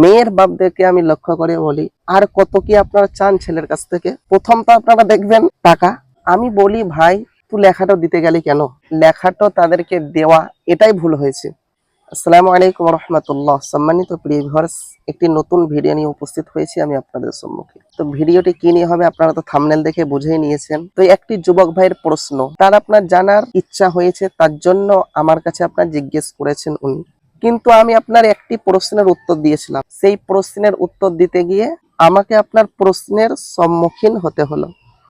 মেয়ের বাপদেরকে আমি লক্ষ্য করে বলি, আর কত কি আপনারা চান ছেলের কাছ থেকে? প্রথম তো আপনারা দেখবেন টাকা। আমি বলি, ভাই তুই লেখাটা দিতে গেলি কেন? লেখাটা তাদেরকে দেওয়া, এটাই ভুল হয়েছে। আসসালামু আলাইকুম রহমতুল্লাহ সম্মানিত প্রিয় ভিউয়ার্স, একটি নতুন ভিডিও নিয়ে উপস্থিত হয়েছি আমি আপনাদের সম্মুখে। তো ভিডিওটি কি নিয়ে হবে আপনারা তো থামনেল দেখে বুঝেই নিয়েছেন। তো একটি যুবক ভাইয়ের প্রশ্ন, তার আপনার জানার ইচ্ছা হয়েছে, তার জন্য আমার কাছে আপনার জিজ্ঞেস করেছেন উনি। কিন্তু আমি আপনার একটি প্রশ্নের উত্তর দিয়েছিলাম। সেই প্রশ্নের উত্তর দিতে গিয়ে আমাকে আপনার প্রশ্নের সম্মুখীন হতে হলো।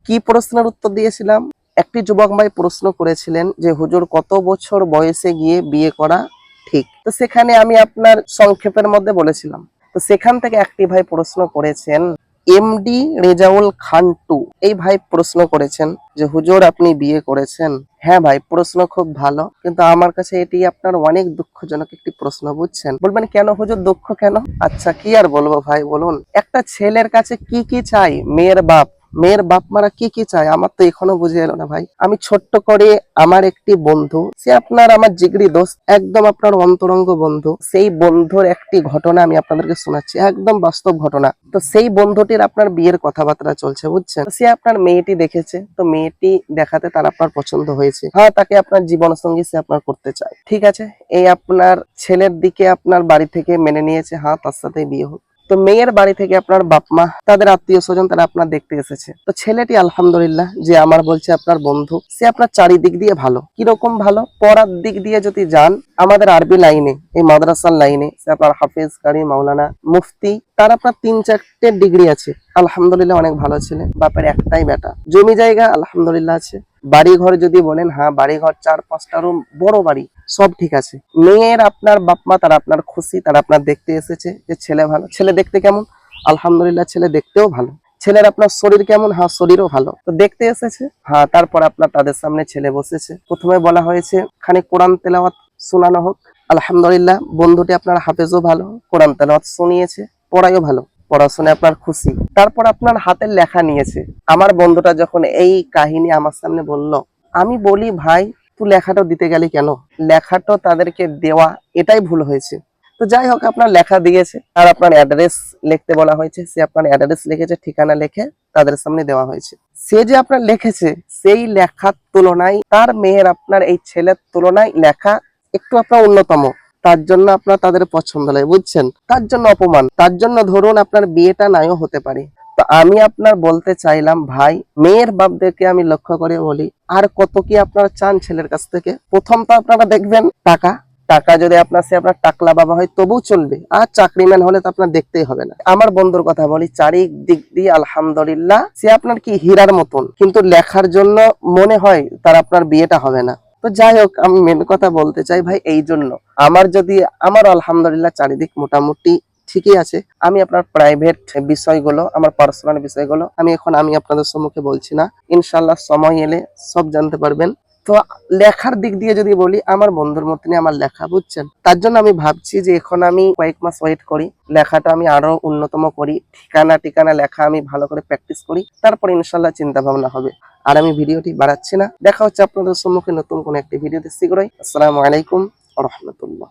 কি প্রশ্নের উত্তর দিয়েছিলাম? একটি যুবক ভাই প্রশ্ন করেছিলেন যে, হুজুর, কত বছর বয়সে গিয়ে বিয়ে করা ঠিক? তো সেখানে আমি আপনার সংক্ষেপের মধ্যে বলেছিলাম। তো সেখান থেকে একটি ভাই প্রশ্ন করেছেন এমডি রেজাউল খান টু এই ভাই প্রশ্ন করেছেন যে, হুজুর, আপনি বিয়ে করেছেন? হ্যাঁ ভাই, প্রশ্ন খুব ভালো, কিন্তু আমার কাছে এটি আপনার অনেক দুঃখজনক একটি প্রশ্ন, বুঝছেন? বলবেন, কেন হুজুর, দুঃখ কেন? আচ্ছা কি আর বলব ভাই, বলুন। একটা ছেলের কাছে কি কি চাই? মেয়ের বাপ। মেয়ের বাপ মারা কি কি চায় আমার তো এখনও বুঝে এলো না ভাই। আমি ছোট্ট করে আমার একটি বন্ধু, সে আপনার আমার জিগরি দোস্ত, একদম আপনার অন্তরঙ্গ বন্ধু। সেই বন্ধুর একটি ঘটনা আমি আপনাদেরকে শোনাচ্ছি, একদম বাস্তব ঘটনা। তো সেই বন্ধুটির আপনার বিয়ের কথাবার্তা চলছে, বুঝছেন? সে আপনার মেয়েটি দেখেছে, তো মেয়েটি দেখাতে তার আপনার পছন্দ হয়েছে। হ্যাঁ তাকে আপনার জীবন সঙ্গী সে আপনার করতে চায়। ঠিক আছে? এই আপনার ছেলের দিকে আপনার বাড়ি থেকে মেনে নিয়েছে হ্যাঁ তার সাথে বিয়ে হোক। তো মেয়ের বাড়ি থেকে আপনার বাপ মা তাদের আত্মীয় স্বজন তারা আপনার দেখতে এসেছে। তো ছেলেটি আলহামদুলিল্লাহ যে আমার বলছে আপনার বন্ধু, সে আপনার চারিদিক দিয়ে ভালো। কীরকম ভালো? পড়ার দিক দিয়ে যদি যান, আমাদের আরবি লাইনে, এই মাদ্রাসার লাইনে, সে আপনার হাফিজ, কারি, মাওলানা, মুফতি, তার আপনার তিন চারটে ডিগ্রি আছে। আলহামদুলিল্লাহ অনেক ভালো ছেলে, বাপের একটাই বেটা। জমি জায়গা আলহামদুলিল্লাহ আছে। বাড়ি ঘর যদি বলেন হ্যাঁ বাড়ি ঘর চার, পাঁচটা রুম বড় বাড়ি, সব ঠিক আছে। মেয়ের আপনার বাপ মা তারা আপনার খুশি, তারা আপনার দেখতে এসেছে যে ছেলে ভালো। ছেলে দেখতে কেমন? আলহামদুলিল্লাহ, ছেলে দেখতেও ভালো। ছেলের আপনার শরীর কেমন? হ্যাঁ শরীরও ভালো। তো দেখতে এসেছে। হ্যাঁ তারপর আপনার তাদের সামনে ছেলে বসেছে। প্রথমে বলা হয়েছে, খানিক কোরআন তেলাওয়াত শোনানো হোক। আলহামদুলিল্লাহ, বন্ধুটি আপনার হাফেজও ভালো, কোরআন তেলাওয়াত শুনিয়েছে পড়াইও ভালো। পড়াশোনায় আপনার খুশি। তারপর আপনার হাতের লেখা নিয়েছে। আমার বন্ধুটা যখন এই কাহিনী আমার সামনে বলল, আমি বলি, ভাই তুই লেখাটা দিতে গেলি কেন? লেখাটা তাদেরকে দেওয়া, এটাই ভুল হয়েছে। তো যাই হোক, আপনার লেখা দিয়েছে। আর আপনার অ্যাড্রেস লিখতে বলা হয়েছে। সে আপনার অ্যাড্রেস লিখেছে, ঠিকানা লিখে তাদের সামনে দেওয়া হয়েছে। সে যে আপনার লিখেছে, সেই লেখার তুলনায় তার মেয়ের আপনার এই ছেলের তুলনায় লেখা একটু আপনার অন্যতম। তার জন্য আপনার তাদের পছন্দ লাগে বুঝছেন? তার জন্য অপমান। তার জন্য ধরুন আপনার বিয়েটা নাইও হতে পারে। তো আমি আপনার বলতে চাইলাম, ভাই, মেয়ের বাপদেরকে আমি লক্ষ্য করে বলি, আর কত কি আপনারা চান ছেলের কাছ থেকে? প্রথম তো আপনারা দেখবেন, টাকা। টাকা যদি আপনার সে আপনার টাকলা বাবা হয়, তবুও চলবে। আর চাকরিম্যান হলে তো আপনার দেখতেই হবে না। আমার বন্ধুর কথা বলি চারিক দিক দিয়ে আলহামদুলিল্লাহ, সে আপনার কি হীরার মতন। কিন্তু লেখার জন্য মনে হয় তার আপনার বিয়েটা হবে না। তো যাই হোক, আমি মেন কথা বলতে চাই ভাই এই জন্য। আমার যদি, আমার আলহামদুলিল্লাহ চারিদিক মোটামুটি ঠিকই আছে। আমি আপনার প্রাইভেট বিষয়গুলো, আমার পার্সোনাল বিষয়গুলো, আমি এখন, আমি আপনাদের সম্মুখে বলছি না। ইনশাল্লাহ সময় এলে সব জানতে পারবেন। তো লেখার দিক দিয়ে যদি বলি, আমার বন্ধুর মতনই আমার লেখা, বুঝছেন? তার জন্য আমি ভাবছি যে এখন আমি কয়েক মাস ওয়েট করি। লেখাটা আমি আরও উন্নতম করি। ঠিকানা ঠিকানা লেখা আমি ভালো করে প্র্যাকটিস করি। তারপর ইনশাল্লাহ চিন্তা ভাবনা হবে। আর আমি ভিডিওটি বাড়াচ্ছি না। দেখা হচ্ছে আপনাদের সম্মুখে নতুন কোন একটি ভিডিওতে। শীঘ্রই। আসসালামু আলাইকুম রহমতুল্লাহ।